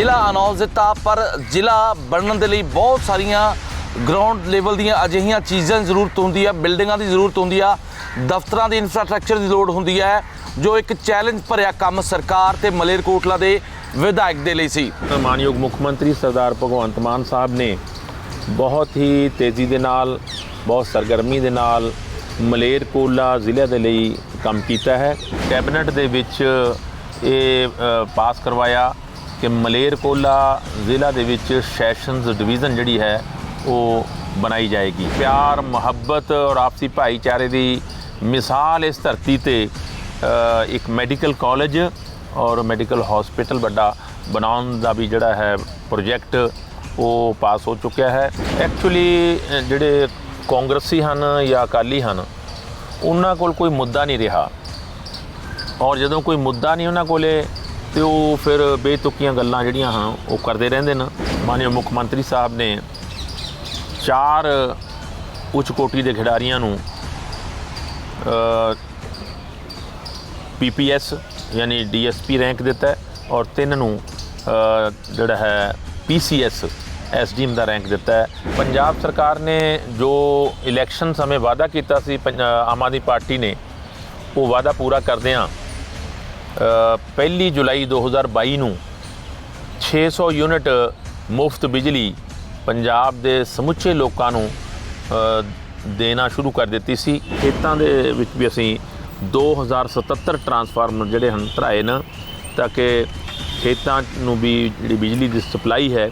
ਜ਼ਿਲ੍ਹਾ ਅਨਾਉਂਸ ਦਿੱਤਾ ਪਰ ਜ਼ਿਲ੍ਹਾ ਬਣਨ ਦੇ ਲਈ ਬਹੁਤ ਸਾਰੀਆਂ ਗਰਾਊਂਡ ਲੈਵਲ ਦੀਆਂ ਅਜਿਹੀਆਂ ਚੀਜ਼ਾਂ ਦੀ ਜ਼ਰੂਰਤ ਹੁੰਦੀ ਹੈ, ਬਿਲਡਿੰਗਾਂ ਦੀ ਜ਼ਰੂਰਤ ਹੁੰਦੀ ਆ, ਦਫ਼ਤਰਾਂ ਦੀ ਇਨਫਰਾਸਟ੍ਰਕਚਰ ਦੀ ਲੋੜ ਹੁੰਦੀ ਹੈ, ਜੋ ਇੱਕ ਚੈਲੰਜ ਭਰਿਆ ਕੰਮ ਸਰਕਾਰ ਤੇ ਮਲੇਰਕੋਟਲਾ ਦੇ ਵਿਧਾਇਕ ਦੇ ਲਈ ਸੀ। ਮਾਨਯੋਗ ਮੁੱਖ ਮੰਤਰੀ ਸਰਦਾਰ ਭਗਵੰਤ ਮਾਨ ਸਾਹਿਬ ਨੇ ਬਹੁਤ ਹੀ ਤੇਜ਼ੀ ਦੇ ਨਾਲ, ਬਹੁਤ ਸਰਗਰਮੀ ਦੇ ਨਾਲ ਮਲੇਰਕੋਟਲਾ ਜ਼ਿਲ੍ਹੇ ਦੇ ਲਈ ਕੰਮ ਕੀਤਾ ਹੈ। ਕੈਬਨਿਟ ਦੇ ਵਿੱਚ ਇਹ ਪਾਸ ਕਰਵਾਇਆ। ਕਿ ਮਲੇਰਕੋਲਾ ਜ਼ਿਲ੍ਹਾ ਦੇ ਵਿੱਚ ਸੈਸ਼ਨਸ ਡਿਵੀਜ਼ਨ ਜਿਹੜੀ ਹੈ, ਉਹ ਬਣਾਈ ਜਾਏਗੀ। ਪਿਆਰ, ਮੁਹੱਬਤ ਔਰ ਆਪਸੀ ਭਾਈਚਾਰੇ ਦੀ ਮਿਸਾਲ ਇਸ ਧਰਤੀ ਤੇ ਇੱਕ ਮੈਡੀਕਲ ਕਾਲਜ ਔਰ ਮੈਡੀਕਲ ਹਸਪੀਟਲ ਵੱਡਾ ਬਣਾਉਣ ਦਾ ਵੀ ਜਿਹੜਾ ਹੈ ਪ੍ਰੋਜੈਕਟ, ਉਹ ਪਾਸ ਹੋ ਚੁੱਕਿਆ ਹੈ। ਐਕਚੁਅਲੀ ਜਿਹੜੇ ਕਾਂਗਰਸੀ ਹਨ ਜਾਂ ਅਕਾਲੀ ਹਨ, ਉਹਨਾਂ ਕੋਲ ਕੋਈ ਮੁੱਦਾ ਨਹੀਂ ਰਿਹਾ। ਔਰ ਜਦੋਂ ਕੋਈ ਮੁੱਦਾ ਨਹੀਂ ਉਹਨਾਂ ਕੋਲੇ ਤੇ ਉਹ ਫਿਰ ਬੇਤੁਕੀਆਂ ਗੱਲਾਂ ਜਿਹੜੀਆਂ ਹਨ ਉਹ ਕਰਦੇ ਰਹਿੰਦੇ ਨੇ। ਮਾਨਯੋਗ ਮੁੱਖ ਮੰਤਰੀ ਸਾਹਿਬ ਨੇ ਚਾਰ ਉੱਚ ਕੋਟੀ ਦੇ ਖਿਡਾਰੀਆਂ ਨੂੰ ਪੀਪੀਐਸ ਯਾਨੀ ਡੀਐਸਪੀ ਰੈਂਕ ਦਿੱਤਾ ਔਰ ਤਿੰਨ ਨੂੰ ਜਿਹੜਾ ਹੈ ਪੀਸੀਐਸ ਐਸਡੀਐਮ ਦਾ ਰੈਂਕ ਦਿੱਤਾ ਹੈ। ਪੰਜਾਬ ਸਰਕਾਰ ਨੇ ਜੋ ਇਲੈਕਸ਼ਨ ਸਮੇਂ ਵਾਅਦਾ ਕੀਤਾ ਸੀ, ਪੰਜ- ਆਮ ਆਦਮੀ ਪਾਰਟੀ ਨੇ, ਉਹ ਵਾਅਦਾ ਪੂਰਾ ਕਰਦਿਆਂ ਪਹਿਲੀ ਜੁਲਾਈ 2022 ਨੂੰ 600 ਯੂਨਿਟ ਮੁਫਤ ਬਿਜਲੀ ਪੰਜਾਬ ਦੇ ਸਮੁੱਚੇ ਲੋਕਾਂ ਨੂੰ ਦੇਣਾ ਸ਼ੁਰੂ ਕਰ ਦਿੱਤੀ ਸੀ। ਖੇਤਾਂ ਦੇ ਵਿੱਚ ਵੀ ਅਸੀਂ 2077 ਟਰਾਂਸਫਾਰਮਰ ਜਿਹੜੇ ਹਨ, ਧਰਾਏ ਨੇ, ਤਾਂ ਕਿ ਖੇਤਾਂ ਨੂੰ ਵੀ ਜਿਹੜੀ ਬਿਜਲੀ ਦੀ ਸਪਲਾਈ ਹੈ,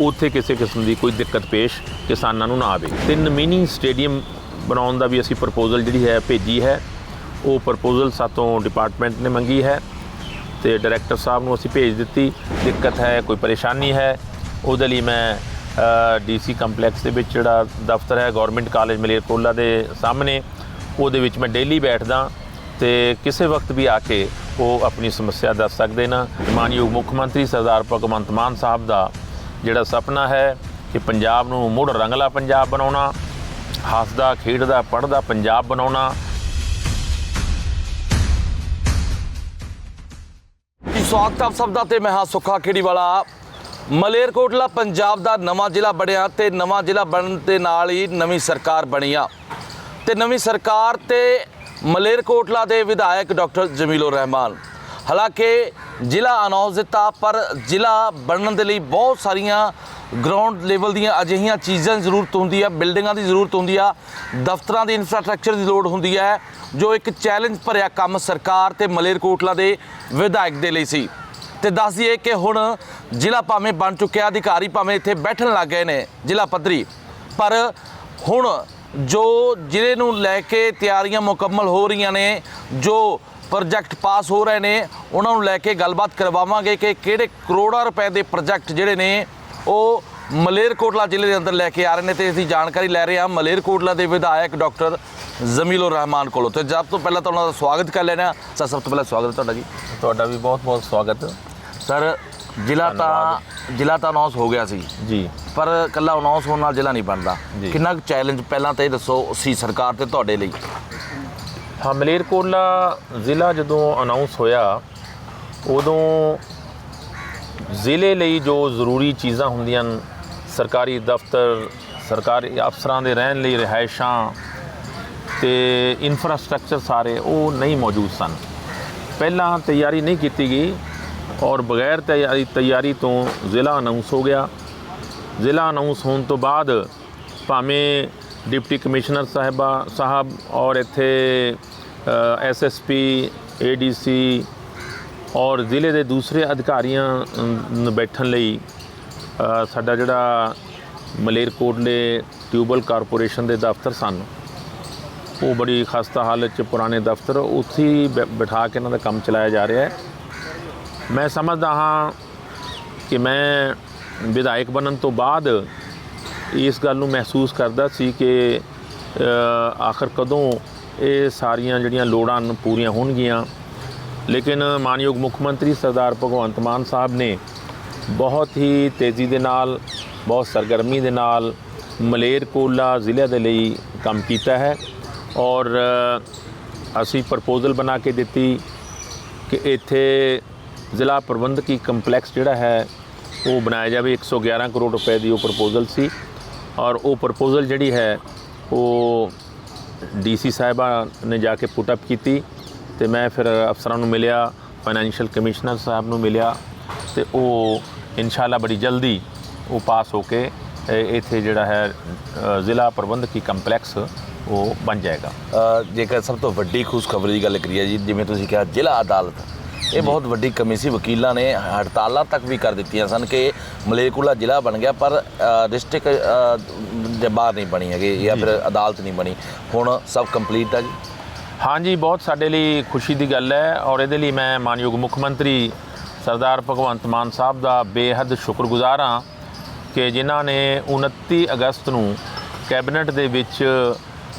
ਉੱਥੇ ਕਿਸੇ ਕਿਸਮ ਦੀ ਕੋਈ ਦਿੱਕਤ ਪੇਸ਼ ਕਿਸਾਨਾਂ ਨੂੰ ਨਾ ਆਵੇ। ਤਿੰਨ ਮਿਨੀ ਸਟੇਡੀਅਮ ਬਣਾਉਣ ਦਾ ਵੀ ਅਸੀਂ ਪ੍ਰਪੋਜ਼ਲ ਜਿਹੜੀ ਹੈ, ਭੇਜੀ ਹੈ। ਉਹ ਪ੍ਰਪੋਜ਼ਲ ਸਾਤੋਂ ਡਿਪਾਰਟਮੈਂਟ ਨੇ ਮੰਗੀ ਹੈ ਤੇ ਡਾਇਰੈਕਟਰ ਸਾਹਿਬ ਨੂੰ ਅਸੀਂ ਭੇਜ ਦਿੱਤੀ। ਦਿੱਕਤ ਹੈ, ਕੋਈ ਪਰੇਸ਼ਾਨੀ ਹੈ। ਉਹਦੇ ਲਈ ਮੈਂ ਡੀਸੀ ਕੰਪਲੈਕਸ ਦੇ ਵਿੱਚ ਜਿਹੜਾ ਦਫ਼ਤਰ ਹੈ, ਗਵਰਨਮੈਂਟ ਕਾਲਜ ਮਲੇਰਕੋਲਾ ਦੇ ਸਾਹਮਣੇ, ਉਹਦੇ ਵਿੱਚ ਮੈਂ ਡੇਲੀ ਬੈਠਦਾ ਤੇ ਕਿਸੇ ਵਕਤ ਵੀ ਆ ਕੇ ਉਹ ਆਪਣੀ ਸਮੱਸਿਆ ਦੱਸ ਸਕਦੇ ਨਾ। ਮਾਨਯੋਗ ਮੁੱਖ ਮੰਤਰੀ ਸਰਦਾਰ ਭਗਵੰਤ ਮਾਨ ਸਾਹਿਬ ਦਾ ਜਿਹੜਾ ਸੁਪਨਾ ਹੈ ਕਿ ਪੰਜਾਬ ਨੂੰ ਮੁੜ ਰੰਗਲਾ ਪੰਜਾਬ ਬਣਾਉਣਾ, ਹੱਸਦਾ, ਖੇਡਦਾ, ਪੜ੍ਹਦਾ ਪੰਜਾਬ ਬਣਾਉਣਾ ਸਵਾਗਤ ਹੈ ਆਪ ਸਭ ਦਾ ਤੇ ਮੈਂ ਹਾਂ ਸੁੱਖਾ ਖੇੜੀ ਵਾਲਾ ਮਲੇਰਕੋਟਲਾ ਪੰਜਾਬ ਦਾ ਨਵਾਂ ਜ਼ਿਲ੍ਹਾ ਬਣਿਆ ਤੇ ਨਵਾਂ ਜ਼ਿਲ੍ਹਾ ਬਣਨ ਦੇ ਨਾਲ ਹੀ ਨਵੀਂ ਸਰਕਾਰ ਬਣੀ ਆ। ਤੇ ਨਵੀਂ ਸਰਕਾਰ ਤੇ ਮਲੇਰਕੋਟਲਾ ਦੇ ਵਿਧਾਇਕ ਡਾਕਟਰ ਜਮੀਲੁਰ ਰਹਿਮਾਨ। ਹਾਲਾਂਕਿ ਜ਼ਿਲ੍ਹਾ ਅਨਾਉਂਸ ਦਿੱਤਾ ਪਰ ਜ਼ਿਲ੍ਹਾ ਬਣਨ ਦੇ ਲਈ ਬਹੁਤ ਸਾਰੀਆਂ ਗਰਾਊਂਡ ਲੈਵਲ ਦੀਆਂ ਅਜਿਹੀਆਂ ਚੀਜ਼ਾਂ ਦੀ ਜ਼ਰੂਰਤ ਹੁੰਦੀ ਆ ਬਿਲਡਿੰਗਾਂ ਦੀ ਜ਼ਰੂਰਤ ਹੁੰਦੀ ਆ, ਦਫ਼ਤਰਾਂ ਦੀ ਇਨਫਰਾਸਟ੍ਰਕਚਰ ਦੀ ਲੋੜ ਹੁੰਦੀ ਹੈ, ਜੋ ਇੱਕ ਚੈਲੰਜ ਭਰਿਆ ਕੰਮ ਸਰਕਾਰ ਤੇ ਮਲੇਰਕੋਟਲਾ ਦੇ ਵਿਧਾਇਕ ਦੇ ਲਈ ਸੀ। ਤੇ ਦੱਸ ਦਈਏ ਕਿ ਹੁਣ ਜ਼ਿਲ੍ਹਾ ਭਾਵੇਂ ਬਣ ਚੁੱਕਿਆ, ਅਧਿਕਾਰੀ ਭਾਵੇਂ ਇੱਥੇ ਬੈਠਣ ਲੱਗ ਗਏ ਨੇ ਜ਼ਿਲ੍ਹਾ ਪੱਧਰੀ, ਪਰ ਹੁਣ ਜੋ ਜ਼ਿਲ੍ਹੇ ਨੂੰ ਲੈ ਕੇ ਤਿਆਰੀਆਂ ਮੁਕੰਮਲ ਹੋ ਰਹੀਆਂ ਨੇ, ਜੋ ਪ੍ਰੋਜੈਕਟ ਪਾਸ ਹੋ ਰਹੇ ਨੇ। ਉਹਨਾਂ ਨੂੰ ਲੈ ਕੇ ਗੱਲਬਾਤ ਕਰਵਾਵਾਂਗੇ ਕਿ ਕਿਹੜੇ ਕਰੋੜਾਂ ਰੁਪਏ ਦੇ ਪ੍ਰੋਜੈਕਟ ਜਿਹੜੇ ਨੇ ਉਹ ਮਲੇਰਕੋਟਲਾ ਜ਼ਿਲ੍ਹੇ ਦੇ ਅੰਦਰ ਲੈ ਕੇ ਆ ਰਹੇ ਨੇ ਤੇ ਅਸੀਂ ਜਾਣਕਾਰੀ ਲੈ ਰਹੇ ਹਾਂ ਮਲੇਰਕੋਟਲਾ ਦੇ ਵਿਧਾਇਕ ਡਾਕਟਰ ਜ਼ਮੀਲੁਰ ਰਹਿਮਾਨ ਕੋਲੋਂ। ਤੇ ਸਭ ਤੋਂ ਪਹਿਲਾਂ ਤਾਂ ਉਹਨਾਂ ਦਾ ਸਵਾਗਤ ਕਰ ਲੈਣਾ ਸਰ ਸਭ ਤੋਂ ਪਹਿਲਾਂ ਸਵਾਗਤ ਤੁਹਾਡਾ ਜੀ। ਤੁਹਾਡਾ ਵੀ ਬਹੁਤ ਬਹੁਤ ਸਵਾਗਤ। ਸਰ ਜ਼ਿਲ੍ਹਾ ਤਾਂ ਜ਼ਿਲ੍ਹਾ ਤਾਂ ਅਨਾਉਂਸ ਹੋ ਗਿਆ ਸੀ। ਜੀ। ਪਰ ਕੱਲਾ ਅਨਾਉਂਸ ਹੋਣ ਨਾਲ ਜ਼ਿਲ੍ਹਾ ਨਹੀਂ ਬਣਦਾ। ਕਿੰਨਾ ਚੈਲੰਜ ਪਹਿਲਾਂ ਤਾਂ ਇਹ ਦੱਸੋ ਸੀ ਸਰਕਾਰ ਤੇ ਤੁਹਾਡੇ ਲਈ? ਹਾਂ ਮਲੇਰਕੋਟਲਾ ਜ਼ਿਲ੍ਹਾ ਜਦੋਂ ਅਨਾਉਂਸ ਹੋਇਆ, ਉਦੋਂ ਜ਼ਿਲ੍ਹੇ ਲਈ ਜੋ ਜ਼ਰੂਰੀ ਚੀਜ਼ਾਂ ਹੁੰਦੀਆਂ ਹਨ, ਸਰਕਾਰੀ ਦਫ਼ਤਰ, ਸਰਕਾਰੀ ਅਫਸਰਾਂ ਦੇ ਰਹਿਣ ਲਈ ਰਿਹਾਇਸ਼ਾਂ ਤੇ ਇਨਫਰਾਸਟ੍ਰਕਚਰ ਸਾਰੇ ਉਹ ਨਹੀਂ ਮੌਜੂਦ ਸਨ। ਪਹਿਲਾਂ ਤਿਆਰੀ ਨਹੀਂ ਕੀਤੀ ਗਈ ਔਰ ਬਗੈਰ ਤਿਆਰੀ ਤਿਆਰੀ ਤੋਂ ਜ਼ਿਲ੍ਹਾ ਅਨਾਉਂਸ ਹੋ ਗਿਆ। ਜ਼ਿਲ੍ਹਾ ਅਨਾਉਂਸ ਹੋਣ ਤੋਂ ਬਾਅਦ ਭਾਵੇਂ ਡਿਪਟੀ ਕਮਿਸ਼ਨਰ ਸਾਹਿਬਾ, ਸਾਹਿਬ ਔਰ ਇੱਥੇ ਐਸਐਸਪੀ ਏਡੀਸੀ ਔਰ ਜ਼ਿਲ੍ਹੇ ਦੇ ਦੂਸਰੇ ਅਧਿਕਾਰੀਆਂ ਨੂੰ ਬੈਠਣ ਲਈ ਸਾਡਾ ਜਿਹੜਾ ਮਲੇਰਕੋਟਲੇ ਟਿਊਬਲ ਕਾਰਪੋਰੇਸ਼ਨ ਦੇ ਦਫ਼ਤਰ ਸਨ। ਉਹ ਬੜੀ ਖਸਤਾ ਹਾਲਤ ਚ ਪੁਰਾਣੇ ਦਫ਼ਤਰ, ਉੱਥੇ ਹੀ ਬਿਠਾ ਕੇ ਇਹਨਾਂ ਦਾ ਕੰਮ ਚਲਾਇਆ ਜਾ ਰਿਹਾ ਹੈ। ਮੈਂ ਸਮਝਦਾ ਹਾਂ ਕਿ ਮੈਂ ਵਿਧਾਇਕ ਬਣਨ ਤੋਂ ਬਾਅਦ ਇਸ ਗੱਲ ਨੂੰ ਮਹਿਸੂਸ ਕਰਦਾ ਸੀ ਕਿ ਆਖਰ ਕਦੋਂ ਇਹ ਸਾਰੀਆਂ ਜਿਹੜੀਆਂ ਲੋੜਾਂ ਪੂਰੀਆਂ ਹੋਣਗੀਆਂ। ਲੇਕਿਨ ਮਾਨਯੋਗ ਮੁੱਖ ਮੰਤਰੀ ਸਰਦਾਰ ਭਗਵੰਤ ਮਾਨ ਸਾਹਿਬ ਨੇ ਬਹੁਤ ਹੀ ਤੇਜ਼ੀ ਦੇ ਨਾਲ, ਬਹੁਤ ਸਰਗਰਮੀ ਦੇ ਨਾਲ ਮਲੇਰਕੋਲਾ ਜ਼ਿਲ੍ਹੇ ਦੇ ਲਈ ਕੰਮ ਕੀਤਾ ਹੈ ਔਰ ਅਸੀਂ ਪ੍ਰਪੋਜ਼ਲ ਬਣਾ ਕੇ ਦਿੱਤੀ ਕਿ ਇੱਥੇ ਜ਼ਿਲ੍ਹਾ ਪ੍ਰਬੰਧਕੀ ਕੰਪਲੈਕਸ ਜਿਹੜਾ ਹੈ, ਉਹ ਬਣਾਇਆ ਜਾਵੇ। 111 ਕਰੋੜ ਰੁਪਏ ਦੀ ਉਹ ਪ੍ਰਪੋਜ਼ਲ ਸੀ ਔਰ ਉਹ ਪ੍ਰਪੋਜ਼ਲ ਜਿਹੜੀ ਹੈ, ਉਹ ਡੀਸੀ ਸਾਹਿਬਾਂ ਨੇ ਜਾ ਕੇ ਪੁੱਟ ਅਪ ਕੀਤੀ ਤੇ ਮੈਂ ਫਿਰ ਅਫਸਰਾਂ ਨੂੰ ਮਿਲਿਆ ਫਾਈਨੈਂਸ਼ੀਅਲ ਕਮਿਸ਼ਨਰ ਸਾਹਿਬ ਨੂੰ ਮਿਲਿਆ ਤੇ ਉਹ ਇਨਸ਼ਾਅੱਲਾ ਬੜੀ ਜਲਦੀ ਉਹ ਪਾਸ ਹੋ ਕੇ ਇੱਥੇ ਜਿਹੜਾ ਹੈ ਜ਼ਿਲ੍ਹਾ ਪ੍ਰਬੰਧਕੀ ਕੰਪਲੈਕਸ ਉਹ ਬਣ ਜਾਏਗਾ। ਜੇਕਰ ਸਭ ਤੋਂ ਵੱਡੀ ਖੁਸ਼ਖਬਰੀ ਦੀ ਗੱਲ ਕਰੀਏ ਜੀ, ਜਿਵੇਂ ਤੁਸੀਂ ਕਿਹਾ, ਜ਼ਿਲ੍ਹਾ ਅਦਾਲਤ। ਇਹ ਬਹੁਤ ਵੱਡੀ ਕਮੀ ਸੀ। ਵਕੀਲਾਂ ਨੇ ਹੜਤਾਲਾਂ ਤੱਕ ਵੀ ਕਰ ਦਿੱਤੀਆਂ ਸਨ ਕਿ ਮਲੇਰਕੋਟਲਾ ਜ਼ਿਲ੍ਹਾ ਬਣ ਗਿਆ ਪਰ ਡਿਸਟ੍ਰਿਕਟ ਦੇ ਬਾਹਰ ਨਹੀਂ ਬਣੀ ਹੈਗੀ ਜਾਂ ਫਿਰ ਅਦਾਲਤ ਨਹੀਂ ਬਣੀ। ਹੁਣ ਸਭ ਕੰਪਲੀਟ ਆ ਜੀ? ਹਾਂਜੀ ਬਹੁਤ ਸਾਡੇ ਲਈ ਖੁਸ਼ੀ ਦੀ ਗੱਲ ਹੈ ਔਰ ਇਹਦੇ ਲਈ ਮੈਂ ਮਾਨਯੋਗ ਮੁੱਖ ਮੰਤਰੀ ਸਰਦਾਰ ਭਗਵੰਤ ਮਾਨ ਸਾਹਿਬ ਦਾ ਬੇਹੱਦ ਸ਼ੁਕਰਗੁਜ਼ਾਰ ਹਾਂ ਕਿ ਜਿਨ੍ਹਾਂ ਨੇ 29 ਅਗਸਤ ਨੂੰ ਕੈਬਨਿਟ ਦੇ ਵਿੱਚ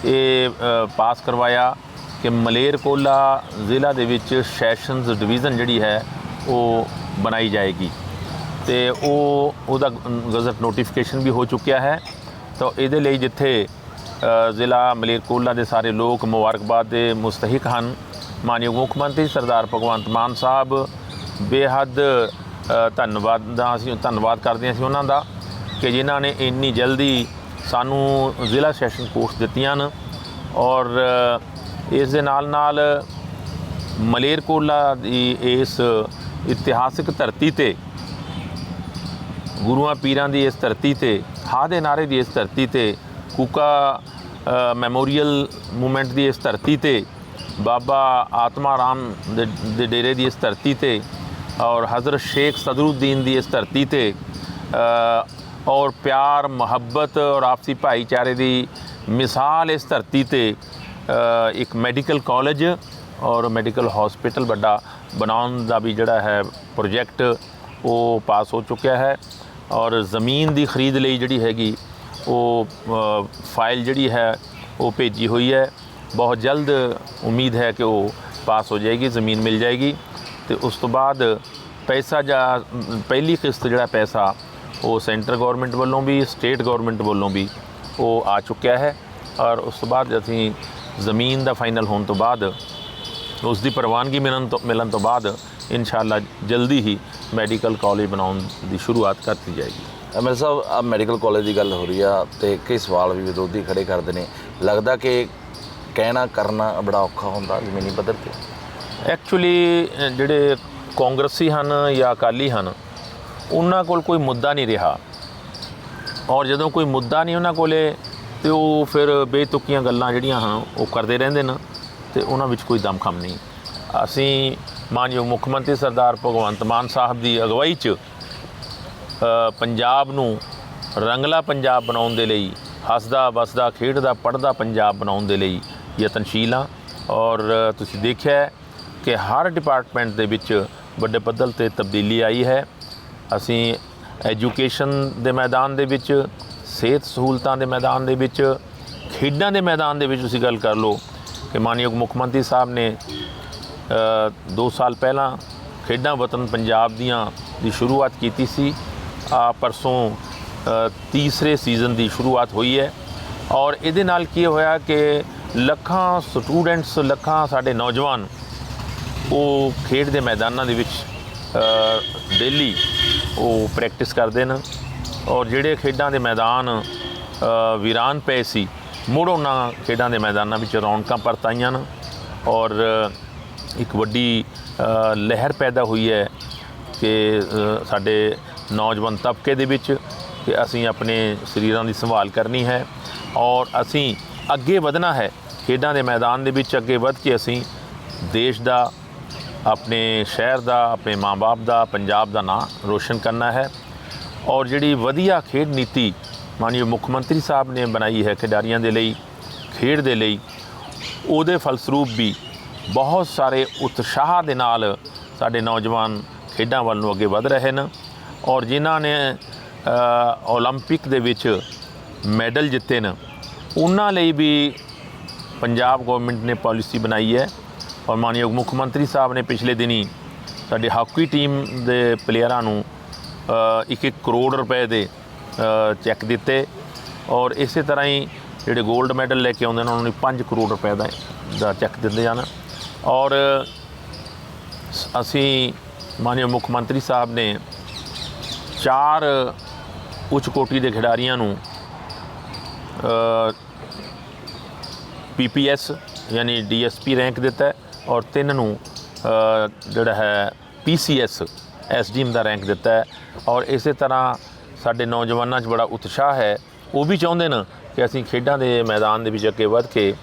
ਇਹ ਪਾਸ ਕਰਵਾਇਆ। ਕਿ ਮਲੇਰਕੋਲਾ ਜ਼ਿਲ੍ਹਾ ਦੇ ਵਿੱਚ ਸੈਸ਼ਨਸ ਡਿਵੀਜ਼ਨ ਜਿਹੜੀ ਹੈ ਉਹ ਬਣਾਈ ਜਾਏਗੀ। ਤੇ ਉਹ, ਉਹਦਾ ਗਜ਼ਟ ਨੋਟੀਫਿਕੇਸ਼ਨ ਵੀ ਹੋ ਚੁੱਕਿਆ ਹੈ। ਤਾਂ ਇਹਦੇ ਲਈ ਜਿੱਥੇ ਜ਼ਿਲ੍ਹਾ ਮਲੇਰਕੋਲਾ ਦੇ ਸਾਰੇ ਲੋਕ ਮੁਬਾਰਕਬਾਦ ਦੇ ਮੁਸਤਹਿਕ ਹਨ, ਮਾਨਯੋਗ ਮੁੱਖ ਮੰਤਰੀ ਸਰਦਾਰ ਭਗਵੰਤ ਮਾਨ ਸਾਹਿਬ, ਬੇਹੱਦ ਧੰਨਵਾਦ ਦਾ ਅਸੀਂ, ਧੰਨਵਾਦ ਕਰਦੇ ਹਾਂ ਅਸੀਂ ਉਹਨਾਂ ਦਾ ਕਿ ਜਿਨ੍ਹਾਂ ਨੇ ਇੰਨੀ ਜਲਦੀ ਸਾਨੂੰ ਜ਼ਿਲ੍ਹਾ ਸੈਸ਼ਨ ਕੋਰਸ ਦਿੱਤੀਆਂ ਹਨ ਔਰ ਇਸ ਦੇ ਨਾਲ ਨਾਲ ਮਲੇਰਕੋਲਾ ਦੀ ਇਸ ਇਤਿਹਾਸਿਕ ਧਰਤੀ ਤੇ, ਗੁਰੂਆਂ ਪੀਰਾਂ ਦੀ ਇਸ ਧਰਤੀ ਤੇ ਹਾ ਦੇ ਨਾਰੇ ਦੀ ਇਸ ਧਰਤੀ ਤੇ, ਕੂਕਾ ਮੈਮੋਰੀਅਲ ਮੂਮੈਂਟ ਦੀ ਇਸ ਧਰਤੀ ਤੇ, ਬਾਬਾ ਆਤਮਾ ਰਾਮ ਦੇ ਡੇਰੇ ਦੀ ਇਸ ਧਰਤੀ ਤੇ ਔਰ ਹਜ਼ਰਤ ਸ਼ੇਖ ਸਦਰੁਦੀਨ ਦੀ ਇਸ ਧਰਤੀ ਤੇ ਔਰ ਪਿਆਰ, ਮੁਹੱਬਤ ਔਰ ਆਪਸੀ ਭਾਈਚਾਰੇ ਦੀ ਮਿਸਾਲ ਇਸ ਧਰਤੀ ਤੇ ਇੱਕ ਮੈਡੀਕਲ ਕਾਲਜ ਔਰ ਮੈਡੀਕਲ ਹਸਪੀਟਲ ਵੱਡਾ ਬਣਾਉਣ ਦਾ ਵੀ ਜਿਹੜਾ ਹੈ ਪ੍ਰੋਜੈਕਟ ਉਹ ਪਾਸ ਹੋ ਚੁੱਕਿਆ ਹੈ ਔਰ ਜ਼ਮੀਨ ਦੀ ਖਰੀਦ ਲਈ ਜਿਹੜੀ ਹੈਗੀ ਉਹ ਫਾਈਲ ਜਿਹੜੀ ਹੈ ਉਹ ਭੇਜੀ ਹੋਈ ਹੈ। ਬਹੁਤ ਜਲਦ ਉਮੀਦ ਹੈ ਕਿ ਉਹ ਪਾਸ ਹੋ ਜਾਏਗੀ, ਜ਼ਮੀਨ ਮਿਲ ਜਾਏਗੀ ਤੇ ਉਸ ਤੋਂ ਬਾਅਦ ਪੈਸਾ ਜਾਂ ਪਹਿਲੀ ਕਿਸ਼ਤ ਜਿਹੜਾ ਪੈਸਾ ਉਹ ਸੈਂਟਰ ਗਵਰਨਮੈਂਟ ਵੱਲੋਂ ਵੀ, ਸਟੇਟ ਗਵਰਨਮੈਂਟ ਵੱਲੋਂ ਵੀ ਉਹ ਆ ਚੁੱਕਿਆ ਹੈ। ਔਰ ਉਸ ਤੋਂ ਬਾਅਦ ਅਸੀਂ ਜ਼ਮੀਨ ਦਾ ਫਾਈਨਲ ਹੋਣ ਤੋਂ ਬਾਅਦ ਉਸ ਦੀ ਪ੍ਰਵਾਨਗੀ ਮਿਲਣ ਤੋਂ ਮਿਲਣ ਤੋਂ ਬਾਅਦ ਇਨਸ਼ਾਅੱਲਾ ਜਲਦੀ ਹੀ ਮੈਡੀਕਲ ਕਾਲਜ ਬਣਾਉਣ ਦੀ ਸ਼ੁਰੂਆਤ ਕਰਤੀ ਜਾਏਗੀ। ਐਮਐਲ ਸਾਹਿਬ ਆ ਮੈਡੀਕਲ ਕਾਲਜ ਦੀ ਗੱਲ ਹੋ ਰਹੀ ਆ ਤੇ ਕਈ ਸਵਾਲ ਵੀ ਵਿਰੋਧੀ ਖੜੇ ਕਰਦੇ ਨੇ। ਲੱਗਦਾ ਕਿ ਕਹਿਣਾ ਕਰਨਾ ਬੜਾ ਔਖਾ ਹੁੰਦਾ ਜ਼ਮੀਨੀ ਪੱਧਰ ਤੇ? ਐਕਚੁਅਲੀ ਜਿਹੜੇ ਕਾਂਗਰਸੀ ਹਨ ਜਾਂ ਅਕਾਲੀ ਹਨ ਉਹਨਾਂ ਕੋਲ ਕੋਈ ਮੁੱਦਾ ਨਹੀਂ ਰਿਹਾ। ਔਰ ਜਦੋਂ ਕੋਈ ਮੁੱਦਾ ਨਹੀਂ ਉਹਨਾਂ ਕੋਲੇ ਤੇ ਉਹ ਫਿਰ ਬੇਤੁਕੀਆਂ ਗੱਲਾਂ ਜਿਹੜੀਆਂ ਹਨ, ਉਹ ਕਰਦੇ ਰਹਿੰਦੇ ਨੇ ਤੇ ਉਹਨਾਂ ਵਿੱਚ ਕੋਈ ਦਮਖਮ ਨਹੀਂ। ਅਸੀਂ ਮਾਨਯੋਗ ਮੁੱਖ ਮੰਤਰੀ ਸਰਦਾਰ ਭਗਵੰਤ ਮਾਨ ਸਾਹਿਬ ਦੀ ਅਗਵਾਈ 'ਚ ਪੰਜਾਬ ਨੂੰ ਰੰਗਲਾ ਪੰਜਾਬ ਬਣਾਉਣ ਦੇ ਲਈ, ਹੱਸਦਾ ਵਸਦਾ, ਖੇਡਦਾ ਪੜਦਾ ਪੰਜਾਬ ਬਣਾਉਣ ਦੇ ਲਈ ਯਤਨਸ਼ੀਲ ਹਾਂ ਔਰ ਤੁਸੀਂ ਦੇਖਿਆ ਕਿ ਹਰ ਡਿਪਾਰਟਮੈਂਟ ਦੇ ਵਿੱਚ ਵੱਡੇ ਪੱਧਰ ਤੇ ਤਬਦੀਲੀ ਆਈ ਹੈ। ਅਸੀਂ ਐਜੂਕੇਸ਼ਨ ਦੇ ਮੈਦਾਨ ਦੇ ਵਿੱਚ ਸਿਹਤ ਸਹੂਲਤਾਂ ਦੇ ਮੈਦਾਨ ਦੇ ਵਿੱਚ, ਖੇਡਾਂ ਦੇ ਮੈਦਾਨ ਦੇ ਵਿੱਚ ਤੁਸੀਂ ਗੱਲ ਕਰ ਲਓ ਕਿ ਮਾਨਯੋਗ ਮੁੱਖ ਮੰਤਰੀ ਸਾਹਿਬ ਨੇ 2 ਸਾਲ ਪਹਿਲਾਂ ਖੇਡਾਂ ਵਤਨ ਪੰਜਾਬ ਦੀਆਂ ਦੀ ਸ਼ੁਰੂਆਤ ਕੀਤੀ ਸੀ। ਆ ਪਰਸੋਂ ਤੀਸਰੇ ਸੀਜ਼ਨ ਦੀ ਸ਼ੁਰੂਆਤ ਹੋਈ ਹੈ। ਔਰ ਇਹਦੇ ਨਾਲ ਕੀ ਹੋਇਆ ਕਿ ਲੱਖਾਂ ਸਟੂਡੈਂਟਸ, ਲੱਖਾਂ ਸਾਡੇ ਨੌਜਵਾਨ ਉਹ ਖੇਡ ਦੇ ਮੈਦਾਨਾਂ ਦੇ ਵਿੱਚ ਡੇਲੀ ਉਹ ਪ੍ਰੈਕਟਿਸ ਕਰਦੇ ਨੇ। ਔਰ ਜਿਹੜੇ ਖੇਡਾਂ ਦੇ ਮੈਦਾਨ ਵੀਰਾਨ ਪਏ ਸੀ, ਮੁੜ ਉਹਨਾਂ ਖੇਡਾਂ ਦੇ ਮੈਦਾਨਾਂ ਵਿੱਚ ਰੌਣਕਾਂ ਪਰਤ ਆਈਆਂ ਨੇ ਔਰ ਇੱਕ ਵੱਡੀ ਲਹਿਰ ਪੈਦਾ ਹੋਈ ਹੈ ਕਿ ਸਾਡੇ ਨੌਜਵਾਨ ਤਬਕੇ ਦੇ ਵਿੱਚ ਕਿ ਅਸੀਂ ਆਪਣੇ ਸਰੀਰਾਂ ਦੀ ਸੰਭਾਲ ਕਰਨੀ ਹੈ ਔਰ ਅਸੀਂ ਅੱਗੇ ਵਧਣਾ ਹੈ। ਖੇਡਾਂ ਦੇ ਮੈਦਾਨ ਦੇ ਵਿੱਚ ਅੱਗੇ ਵਧ ਕੇ ਅਸੀਂ ਦੇਸ਼ ਦਾ, ਆਪਣੇ ਸ਼ਹਿਰ ਦਾ, ਆਪਣੇ ਮਾਂ-ਬਾਪ ਦਾ, ਪੰਜਾਬ ਦਾ ਨਾਂ ਰੋਸ਼ਨ ਕਰਨਾ ਹੈ। ਔਰ ਜਿਹੜੀ ਵਧੀਆ ਖੇਡ ਨੀਤੀ ਮਾਨਯੋਗ ਮੁੱਖ ਮੰਤਰੀ ਸਾਹਿਬ ਨੇ ਬਣਾਈ ਹੈ ਖਿਡਾਰੀਆਂ ਦੇ ਲਈ ਖੇਡ ਦੇ ਲਈ ਉਹਦੇ ਫਲਸਰੂਪ ਵੀ ਬਹੁਤ ਸਾਰੇ ਉਤਸ਼ਾਹ ਦੇ ਨਾਲ ਸਾਡੇ ਨੌਜਵਾਨ ਖੇਡਾਂ ਵੱਲ ਨੂੰ ਅੱਗੇ ਵਧ ਰਹੇ ਨੇ ਔਰ ਜਿਨ੍ਹਾਂ ਨੇ ਅ, ਓਲੰਪਿਕ ਦੇ ਵਿੱਚ ਮੈਡਲ ਜਿੱਤੇ ਨੇ ਉਹਨਾਂ ਲਈ ਵੀ ਪੰਜਾਬ ਗਵਰਨਮੈਂਟ ਨੇ ਪਾਲਿਸੀ ਬਣਾਈ ਹੈ ਔਰ ਮਾਨਯੋਗ ਮੁੱਖ ਮੰਤਰੀ ਸਾਹਿਬ ਨੇ ਪਿਛਲੇ ਦਿਨੀ ਸਾਡੀ ਹਾਕੀ ਟੀਮ ਦੇ ਪਲੇਅਰਾਂ ਨੂੰ ਇੱਕ ਇੱਕ ਕਰੋੜ ਰੁਪਏ ਦੇ ਚੈੱਕ ਦਿੱਤੇ ਔਰ ਇਸੇ ਤਰ੍ਹਾਂ ਹੀ ਜਿਹੜੇ 골ਡ ਮੈਡਲ ਲੈ ਕੇ ਆਉਂਦੇ ਨੇ, ਉਹਨਾਂ ਨੂੰ 5 ਕਰੋੜ ਰੁਪਏ ਦਾ ਦਾ ਚੈੱਕ ਦਿੰਦੇ ਜਾਣ। ਔਰ ਸ- ਅਸੀਂ ਮਾਨਯੋਗ ਮੁੱਖ ਮੰਤਰੀ ਸਾਹਿਬ ਨੇ ਚਾਰ ਉੱਚ ਕੋਟੀ ਦੇ ਖਿਡਾਰੀਆਂ ਨੂੰ ਪੀਪੀਐਸ ਯਾਨੀ ਡੀਐਸਪੀ ਰੈਂਕ ਦਿੱਤਾ ਔਰ ਤਿੰਨ ਨੂੰ ਜਿਹੜਾ ਹੈ ਪੀਸੀਐਸ ਐਸਡੀਐਮ ਦਾ ਰੈਂਕ ਦਿੱਤਾ ਹੈ। ਔਰ ਇਸੇ ਤਰ੍ਹਾਂ ਸਾਡੇ ਨੌਜਵਾਨਾਂ 'ਚ ਬੜਾ ਉਤਸ਼ਾਹ ਹੈ। ਉਹ ਵੀ ਚਾਹੁੰਦੇ ਨੇ ਕਿ ਅਸੀਂ ਖੇਡਾਂ ਦੇ ਮੈਦਾਨ ਦੇ ਵਿੱਚ ਅੱਗੇ ਵੱਧ ਕੇ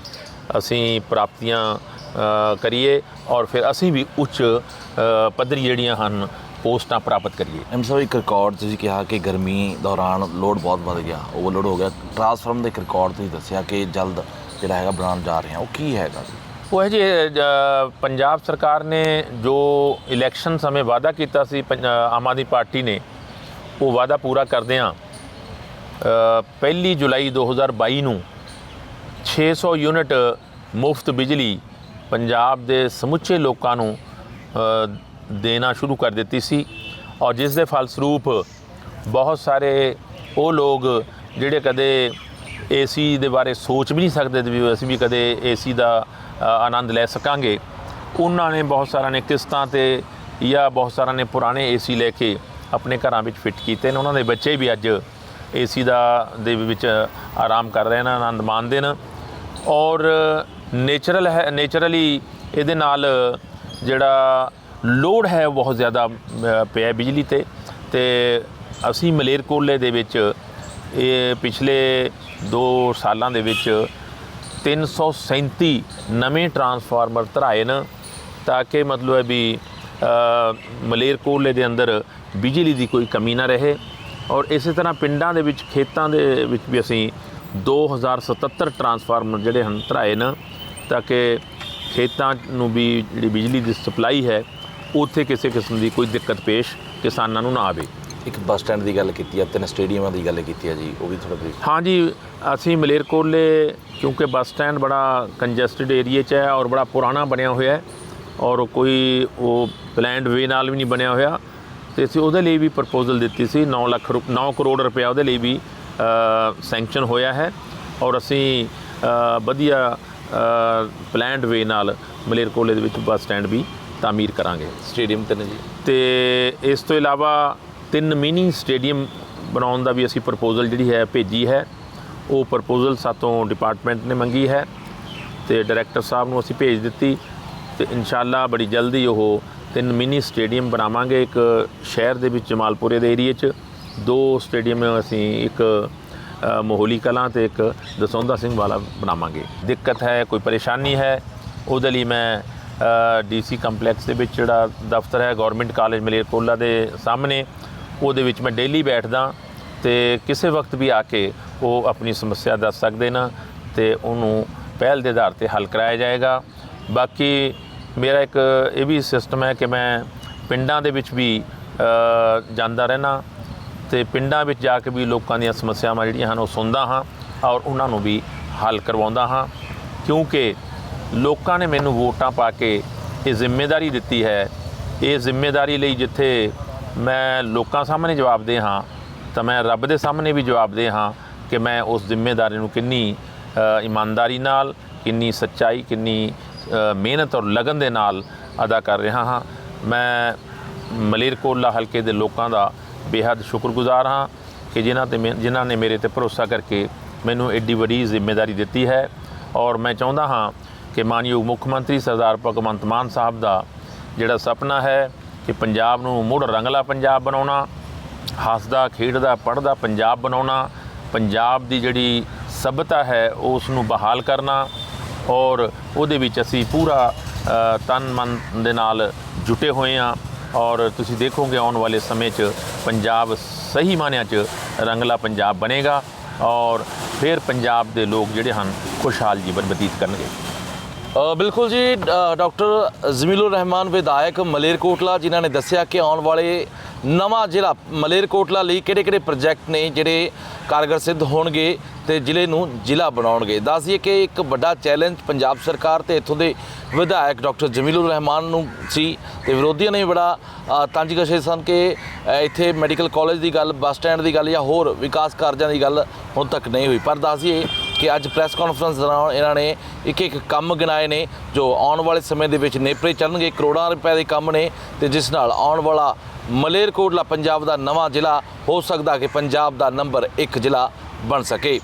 ਅਸੀਂ ਪ੍ਰਾਪਤੀਆਂ ਕਰੀਏ ਔਰ ਫਿਰ ਅਸੀਂ ਵੀ ਉੱਚ ਪੱਧਰੀ ਜਿਹੜੀਆਂ ਹਨ, ਪੋਸਟਾਂ ਪ੍ਰਾਪਤ ਕਰੀਏ। ਐਮ ਸਾਹਿਬ, ਇੱਕ ਰਿਕਾਰਡ ਤੁਸੀਂ ਕਿਹਾ ਕਿ ਗਰਮੀ ਦੌਰਾਨ ਲੋਡ ਬਹੁਤ ਵੱਧ ਗਿਆ ਓਵਰਲੋਡ ਹੋ ਗਿਆ। ਟਰਾਂਸਫਾਰਮ ਦੇ ਇੱਕ ਰਿਕਾਰਡ ਤੁਸੀਂ ਦੱਸਿਆ ਕਿ ਜਲਦ ਜਿਹੜਾ ਹੈਗਾ ਬਣਾਉਣ ਜਾ ਰਹੇ ਹਾਂ। ਉਹ ਕੀ ਹੈਗਾ ਜੀ? ਉਹ ਹੈ ਜੀ ਪੰਜਾਬ ਸਰਕਾਰ ਨੇ ਜੋ ਇਲੈਕਸ਼ਨ ਸਮੇਂ ਵਾਅਦਾ ਕੀਤਾ ਸੀ ਪੰਜ- ਆਮ ਆਦਮੀ ਪਾਰਟੀ ਨੇ, ਉਹ ਵਾਅਦਾ ਪੂਰਾ ਕਰਦਿਆਂ ਪਹਿਲੀ ਜੁਲਾਈ 2022 ਨੂੰ 600 ਯੂਨਿਟ ਮੁਫਤ ਬਿਜਲੀ ਪੰਜਾਬ ਦੇ ਸਮੁੱਚੇ ਲੋਕਾਂ ਨੂੰ ਦੇਣਾ ਸ਼ੁਰੂ ਕਰ ਦਿੱਤੀ ਸੀ ਔਰ ਜਿਸ ਦੇ ਫਲਸਰੂਪ ਬਹੁਤ ਸਾਰੇ ਉਹ ਲੋਕ ਜਿਹੜੇ ਕਦੇ ਏਸੀ ਦੇ ਬਾਰੇ ਸੋਚ ਵੀ ਨਹੀਂ ਸਕਦੇ ਸੀ ਵੀ ਅਸੀਂ ਵੀ ਕਦੇ ਏਸੀ ਦਾ ਆਨੰਦ ਲੈ ਸਕਾਂਗੇ। ਉਹਨਾਂ ਨੇ ਬਹੁਤ ਸਾਰਿਆਂ ਨੇ ਕਿਸ਼ਤਾਂ ਤੇ ਜਾਂ ਬਹੁਤ ਸਾਰਿਆਂ ਨੇ ਪੁਰਾਣੇ ਏਸੀ ਲੈ ਕੇ ਆਪਣੇ ਘਰਾਂ ਵਿੱਚ ਫਿੱਟ ਕੀਤੇ ਨੇ। ਉਹਨਾਂ ਦੇ ਬੱਚੇ ਵੀ ਅੱਜ ਏਸੀ ਦਾ, ਦੇ ਵਿੱਚ ਆਰਾਮ ਕਰ ਰਹੇ ਨੇ, ਆਨੰਦ ਮਾਣਦੇ ਨੇ। ਔਰ ਨੇਚਰਲ ਹੈ, ਨੇਚਰਲੀ ਇਹਦੇ ਨਾਲ ਜਿਹੜਾ ਲੋਡ ਹੈ ਬਹੁਤ ਜ਼ਿਆਦਾ ਪਿਆ ਬਿਜਲੀ ਤੇ। ਤੇ ਅਸੀਂ ਮਲੇਰਕੋਲੇ ਦੇ ਵਿੱਚ ਇਹ ਪਿਛਲੇ 2 ਸਾਲਾਂ ਦੇ ਵਿੱਚ 337 ਨਵੇਂ ਟਰਾਂਸਫਾਰਮਰ ਧਰਾਏ ਨੇ ਤਾਂ ਕਿ ਮਤਲਬ ਹੈ ਵੀ ਮਲੇਰਕੋਲੇ ਦੇ ਅੰਦਰ ਬਿਜਲੀ ਦੀ ਕੋਈ ਕਮੀ ਨਾ ਰਹੇ। ਔਰ ਇਸੇ ਤਰ੍ਹਾਂ ਪਿੰਡਾਂ ਦੇ ਵਿੱਚ, ਖੇਤਾਂ ਦੇ ਵਿੱਚ ਵੀ ਅਸੀਂ 2077 ਟਰਾਂਸਫਾਰਮਰ ਜਿਹੜੇ ਹਨ ਧਰਾਏ ਨੇ ਤਾਂ ਕਿ ਖੇਤਾਂ ਨੂੰ ਵੀ ਜਿਹੜੀ ਬਿਜਲੀ ਦੀ ਸਪਲਾਈ ਹੈ, ਉੱਥੇ ਕਿਸੇ ਕਿਸਮ ਦੀ ਕੋਈ ਦਿੱਕਤ ਪੇਸ਼ ਕਿਸਾਨਾਂ ਨੂੰ ਨਾ ਆਵੇ। ਇੱਕ ਬੱਸ ਸਟੈਂਡ ਦੀ ਗੱਲ ਕੀਤੀ ਹੈ ਤਿੰਨ ਸਟੇਡੀਅਮਾਂ ਦੀ ਗੱਲ ਕੀਤੀ ਹੈ ਜੀ ਉਹ ਵੀ ਥੋੜਾ ਬਰੀਫ ਹਾਂਜੀ ਅਸੀਂ ਮਲੇਰਕੋਟਲੇ ਕਿਉਂਕਿ ਬੱਸ ਸਟੈਂਡ ਬੜਾ ਕੰਜਸਟਡ ਏਰੀਆ 'ਚ ਹੈ ਔਰ ਬੜਾ ਪੁਰਾਣਾ ਬਣਿਆ ਹੋਇਆ ਹੈ ਔਰ ਕੋਈ ਉਹ ਪਲੈਨਡ ਵੇ ਨਾਲ ਵੀ ਨਹੀਂ ਬਣਿਆ ਹੋਇਆ ਤੇ ਅਸੀਂ ਉਹਦੇ ਲਈ ਵੀ ਪ੍ਰਪੋਜ਼ਲ ਦਿੱਤੀ ਸੀ 9 ਲੱਖ ਰੁਪ 9 ਕਰੋੜ ਰੁਪਇਆ ਉਹਦੇ ਲਈ ਵੀ ਸੈਂਕਸ਼ਨ ਹੋਇਆ ਹੈ ਔਰ ਅਸੀਂ ਵਧੀਆ ਪਲੈਨਡ ਵੇ ਨਾਲ ਮਲੇਰਕੋਟਲੇ ਦੇ ਵਿੱਚ ਬੱਸ ਸਟੈਂਡ ਵੀ ਤਾਮੀਰ ਕਰਾਂਗੇ। ਸਟੇਡੀਅਮ ਤਿੰਨ ਜੀ। ਤੇ ਇਸ ਤੋਂ ਇਲਾਵਾ ਤਿੰਨ ਮਿਨੀ ਸਟੇਡੀਅਮ ਬਣਾਉਣ ਦਾ ਵੀ ਅਸੀਂ ਪ੍ਰਪੋਜ਼ਲ ਜਿਹੜੀ ਹੈ ਭੇਜੀ ਹੈ। ਉਹ ਪ੍ਰਪੋਜ਼ਲ ਸਾਤੋਂ ਡਿਪਾਰਟਮੈਂਟ ਨੇ ਮੰਗੀ ਹੈ ਤੇ ਡਾਇਰੈਕਟਰ ਸਾਹਿਬ ਨੂੰ ਅਸੀਂ ਭੇਜ ਦਿੱਤੀ ਤੇ ਇਨਸ਼ਾਅੱਲਾ ਬੜੀ ਜਲਦੀ ਉਹ ਤਿੰਨ ਮਿਨੀ ਸਟੇਡੀਅਮ ਬਣਾਵਾਂਗੇ ਇੱਕ ਸ਼ਹਿਰ ਦੇ ਵਿੱਚ ਜਮਾਲਪੁਰੇ ਦੇ ਏਰੀਏ 'ਚ, ਦੋ ਸਟੇਡੀਅਮ ਅਸੀਂ ਇੱਕ ਮੋਹਲੀ ਕਲਾਂ ਤੇ ਇੱਕ ਦਸੌਂਦਾ ਸਿੰਘ ਵਾਲਾ ਬਣਾਵਾਂਗੇ। ਦਿੱਕਤ ਹੈ, ਕੋਈ ਪਰੇਸ਼ਾਨੀ ਹੈ, ਉਹਦੇ ਲਈ ਮੈਂ ਡੀਸੀ ਕੰਪਲੈਕਸ ਦੇ ਵਿੱਚ ਜਿਹੜਾ ਦਫ਼ਤਰ ਹੈ, ਗਵਰਨਮੈਂਟ ਕਾਲਜ ਮਲੇਰਕੋਲਾ ਦੇ ਸਾਹਮਣੇ ਉਹਦੇ ਵਿੱਚ ਮੈਂ ਡੇਲੀ ਬੈਠਦਾ ਤੇ ਕਿਸੇ ਵਕਤ ਵੀ ਆ ਕੇ ਉਹ ਆਪਣੀ ਸਮੱਸਿਆ ਦੱਸ ਸਕਦੇ ਨੇ ਤੇ ਉਹਨੂੰ ਪਹਿਲ ਦੇ ਆਧਾਰ ਤੇ ਹੱਲ ਕਰਾਇਆ ਜਾਏਗਾ। ਬਾਕੀ ਮੇਰਾ ਇੱਕ ਇਹ ਵੀ ਸਿਸਟਮ ਹੈ ਕਿ ਮੈਂ ਪਿੰਡਾਂ ਦੇ ਵਿੱਚ ਵੀ ਜਾਂਦਾ ਰਹਿਣਾ ਤੇ ਪਿੰਡਾਂ ਵਿੱਚ ਜਾ ਕੇ ਵੀ ਲੋਕਾਂ ਦੀਆਂ ਸਮੱਸਿਆਵਾਂ ਜਿਹੜੀਆਂ ਹਨ ਉਹ ਸੁਣਦਾ ਹਾਂ ਔਰ ਉਹਨਾਂ ਨੂੰ ਵੀ ਹੱਲ ਕਰਵਾਉਂਦਾ ਹਾਂ। ਕਿਉਂਕਿ ਲੋਕਾਂ ਨੇ ਮੈਨੂੰ ਵੋਟਾਂ ਪਾ ਕੇ ਇਹ ਜ਼ਿੰਮੇਵਾਰੀ ਦਿੱਤੀ ਹੈ। ਇਹ ਜ਼ਿੰਮੇਵਾਰੀ ਲਈ ਜਿੱਥੇ ਮੈਂ ਲੋਕਾਂ ਸਾਹਮਣੇ ਜਵਾਬ ਦੇ ਹਾਂ, ਤਾਂ ਮੈਂ ਰੱਬ ਦੇ ਸਾਹਮਣੇ ਵੀ ਜਵਾਬਦੇਹ ਹਾਂ ਕਿ ਮੈਂ ਉਸ ਜ਼ਿੰਮੇਵਾਰੀ ਨੂੰ ਕਿੰਨੀ ਇਮਾਨਦਾਰੀ ਨਾਲ, ਕਿੰਨੀ ਸੱਚਾਈ, ਕਿੰਨੀ ਮਿਹਨਤ ਔਰ ਲਗਨ ਦੇ ਨਾਲ ਅਦਾ ਕਰ ਰਿਹਾ ਹਾਂ। ਮੈਂ ਮਲੇਰਕੋਲਾ ਹਲਕੇ ਦੇ ਲੋਕਾਂ ਦਾ ਬੇਹੱਦ ਸ਼ੁਕਰਗੁਜ਼ਾਰ ਹਾਂ ਕਿ ਜਿਨ੍ਹਾਂ ਤੇ ਮੈਂ- ਜਿਨ੍ਹਾਂ ਨੇ ਮੇਰੇ ਤੇ ਭਰੋਸਾ ਕਰਕੇ ਮੈਨੂੰ ਐਡੀ ਵੱਡੀ ਜ਼ਿੰਮੇਵਾਰੀ ਦਿੱਤੀ ਹੈ। ਔਰ ਮੈਂ ਚਾਹੁੰਦਾ ਹਾਂ ਕਿ ਮਾਨਯੋਗ ਮੁੱਖ ਮੰਤਰੀ ਸਰਦਾਰ ਭਗਵੰਤ ਮਾਨ ਸਾਹਿਬ ਦਾ ਜਿਹੜਾ ਸੁਪਨਾ ਹੈ ਕਿ ਪੰਜਾਬ ਨੂੰ ਮੁੜ ਰੰਗਲਾ ਪੰਜਾਬ ਬਣਾਉਣਾ, ਹੱਸਦਾ, ਖੇਡਦਾ, ਪੜ੍ਹਦਾ ਪੰਜਾਬ ਬਣਾਉਣਾ, ਪੰਜਾਬ ਦੀ ਜਿਹੜੀ ਸਭਿਅਤਾ ਹੈ ਉਸ ਨੂੰ ਬਹਾਲ ਕਰਨਾ ਔਰ ਉਹਦੇ ਵਿੱਚ ਅਸੀਂ ਪੂਰਾ ਤਨ ਮਨ ਦੇ ਨਾਲ ਜੁਟੇ ਹੋਏ ਹਾਂ ਔਰ ਤੁਸੀਂ ਦੇਖੋਗੇ ਆਉਣ ਵਾਲੇ ਸਮੇਂ 'ਚ ਪੰਜਾਬ ਸਹੀ ਮਾਨਿਆਂ 'ਚ ਰੰਗਲਾ ਪੰਜਾਬ ਬਣੇਗਾ ਔਰ ਫਿਰ ਪੰਜਾਬ ਦੇ ਲੋਕ ਜਿਹੜੇ ਹਨ ਖੁਸ਼ਹਾਲ ਜੀਵਨ ਬਤੀਤ ਕਰਨਗੇ। ਬਿਲਕੁਲ ਜੀ ਅ, ਡਾਕਟਰ ਜ਼ਮੀਲੁਰ ਰਹਿਮਾਨ ਵਿਧਾਇਕ ਮਲੇਰਕੋਟਲਾ ਜਿਨ੍ਹਾਂ ਨੇ ਦੱਸਿਆ ਕਿ ਆਉਣ ਵਾਲੇ ਨਵਾਂ ਜ਼ਿਲ੍ਹਾ ਮਲੇਰਕੋਟਲਾ ਲਈ ਕਿਹੜੇ-ਕਿਹੜੇ ਪ੍ਰੋਜੈਕਟ ਨੇ ਜਿਹੜੇ ਕਾਰਗਰ ਸਿੱਧ ਹੋਣਗੇ ਤੇ ਜ਼ਿਲ੍ਹੇ ਨੂੰ ਜ਼ਿਲ੍ਹਾ ਬਣਾਉਣਗੇ। ਦੱਸ ਦਈਏ ਕਿ ਇੱਕ ਵੱਡਾ ਚੈਲੰਜ ਪੰਜਾਬ ਸਰਕਾਰ ਤੇ ਇੱਥੋਂ ਦੇ ਵਿਧਾਇਕ ਡਾਕਟਰ ਜ਼ਮੀਲੁਰ ਰਹਿਮਾਨ ਨੂੰ ਸੀ ਤੇ ਵਿਰੋਧੀਆਂ ਨੇ ਬੜਾ ਤੰਜ ਕਸੇ ਸਨ ਕਿ ਇੱਥੇ ਮੈਡੀਕਲ ਕਾਲਜ ਦੀ ਗੱਲ ਬੱਸ ਸਟੈਂਡ ਦੀ ਗੱਲ ਜਾਂ ਹੋਰ ਵਿਕਾਸ ਕਾਰਜਾਂ ਦੀ ਗੱਲ ਹੁਣ ਤੱਕ ਨਹੀਂ ਹੋਈ। ਪਰ ਦੱਸ ਦਈਏ ਕਿ ਅੱਜ ਪ੍ਰੈਸ ਕਾਨਫਰੰਸ ਦੌਰਾਨ ਇਹਨਾਂ ਨੇ ਇੱਕ ਇੱਕ ਕੰਮ ਗਿਣਾਏ ਨੇ, ਜੋ ਆਉਣ ਵਾਲੇ ਸਮੇਂ ਦੇ ਵਿੱਚ ਨੇਪਰੇ ਚੱਲਣਗੇ। ਕਰੋੜਾਂ ਰੁਪਏ ਦੇ ਕੰਮ ਨੇ ਤੇ ਜਿਸ ਨਾਲ ਆਉਣ ਵਾਲਾ ਮਲੇਰਕੋਟਲਾ ਪੰਜਾਬ ਦਾ ਨਵਾਂ ਜ਼ਿਲ੍ਹਾ ਹੋ ਸਕਦਾ ਕਿ ਪੰਜਾਬ ਦਾ ਨੰਬਰ 1 ਜ਼ਿਲ੍ਹਾ ਬਣ ਸਕੇ।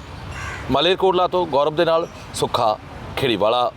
ਮਲੇਰਕੋਟਲਾ ਤੋਂ ਗੌਰਵ ਦੇ ਨਾਲ ਸੁੱਖਾ ਖੇੜੀਵਾਲਾ।